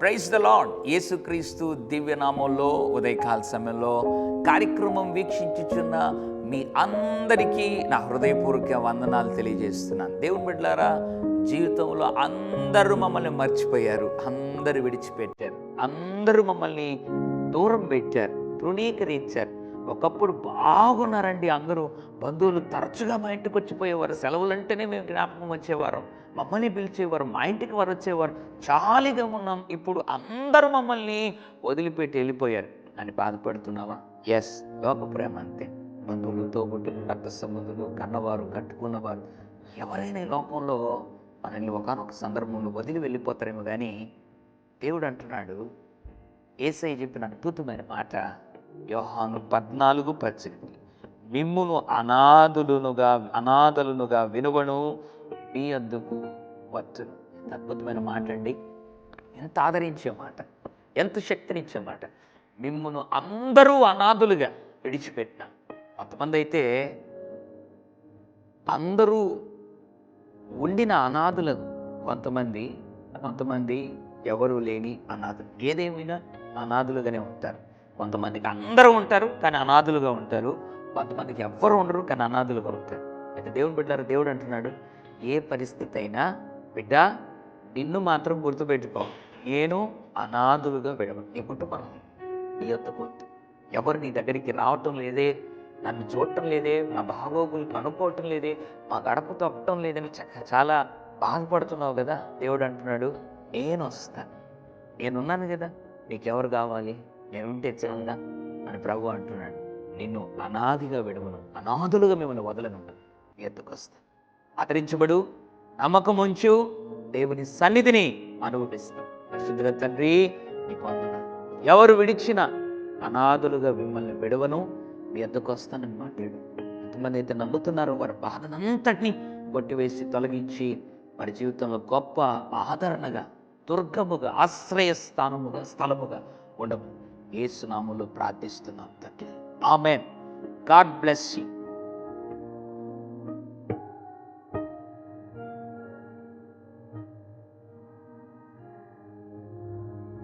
Praise the lord యేసుక్రీస్తు దివ్యనామంలో ఉదయకాల సమయంలో కార్యక్రమం వీక్షించుచున్న మీ అందరికీ నా హృదయపూర్వక వందనాలు తెలియజేస్తున్నాను. దేవుని బిడ్డలారా జీవితంలో అందరూ మమ్మల్ని మర్చిపోయారు. అందరూ విడిచిపెట్టారు. అందరూ మమ్మల్ని దూరం పెట్టారు. తృణీకరించారు. ఒకప్పుడు బాగున్నారండి అందరూ. బంధువులు తరచుగా మా ఇంటికి వచ్చిపోయేవారు. సెలవులు అంటేనే మేము జ్ఞాపకం వచ్చేవారు. మమ్మల్ని పిలిచేవారు మా ఇంటికి వారు వచ్చేవారు. చాలీగా ఉన్నాం. ఇప్పుడు అందరూ మమ్మల్ని వదిలిపెట్టి వెళ్ళిపోయారు. అని బాధపడుతున్నావా? ఎస్ లోక ప్రేమ అంతే. బంధువులతో పుట్టిన రక్త సంబంధులు కన్నవారు కట్టుకున్నవారు. ఎవరైనా ఈ లోకంలో మనల్ని ఒకనొక సందర్భంలో వదిలి వెళ్ళిపోతారేమో కానీ దేవుడు అంటున్నాడు ఏసై చెప్పిన అద్భుతమైన మాట. యోహాను పద్నాలుగు పద్దెనిమిది. మిమ్మును అనాథులునుగా అనాథలునుగా వినువను మీ అద్దుకు వచ్చును. ఎంత అద్భుతమైన మాట అండి. ఎంత ఆదరించే మాట ఎంత శక్తినిచ్చే మాట. మిమ్మును అందరూ అనాథులుగా విడిచిపెట్టిన కొంతమంది అయితే అందరూ ఉండిన అనాథులను కొంతమంది కొంతమంది ఎవరు లేని అనాథులు. ఏదేమైనా అనాథులుగానే ఉంటారు. కొంతమందికి అందరూ ఉంటారు కానీ అనాథులుగా ఉంటారు. కొంతమందికి ఎవ్వరు ఉండరు కానీ అనాథులుగా ఉంటారు. అయితే దేవుని బిడ్డారు దేవుడు అంటున్నాడు ఏ పరిస్థితి అయినా బిడ్డ నిన్ను మాత్రం గుర్తుపెట్టుకో. నేను అనాథులుగా విడవను నీ కుటుంబం నీ యొక్క గుర్తు. ఎవరు నీ దగ్గరికి రావటం లేదే నన్ను చూడటం లేదే నా బాగోగులు కనుక్కోవటం లేదే మా గడప తొక్కటం లేదని చాలా బాధపడుతున్నావు కదా? దేవుడు అంటున్నాడు నేను వస్తాను. నేనున్నాను కదా నీకెవరు కావాలి? నేనుంటే చాలదా అని ప్రభు అంటున్నాడు. నిన్ను అనాదిగా విడవను అనాథులుగా మిమ్మల్ని వదలను ఎత్తుకొస్తా ఆదరించబడు నమ్మకం ఉంచు దేవుని సన్నిధిని అనుభవిస్తాం. పరిశుద్ధుల తండ్రి నీకు వందనాలు. ఎవరు విడిచినా అనాథులుగా మిమ్మల్ని విడవను మీ ఎద్దకు మాట్లాడు. ఎంతమంది అయితే నమ్ముతున్నారో వారి బాధనంతటిని కొట్టివేసి తొలగించి వారి జీవితంలో గొప్ప ఆదరణగా దుర్గముగా ఆశ్రయ స్థానముగా స్థలముగా ఉండము ఏసునాములు ప్రార్థిస్తున్నాం తండ్రి. ఆమె గాడ్ బ్లెస్ యూ.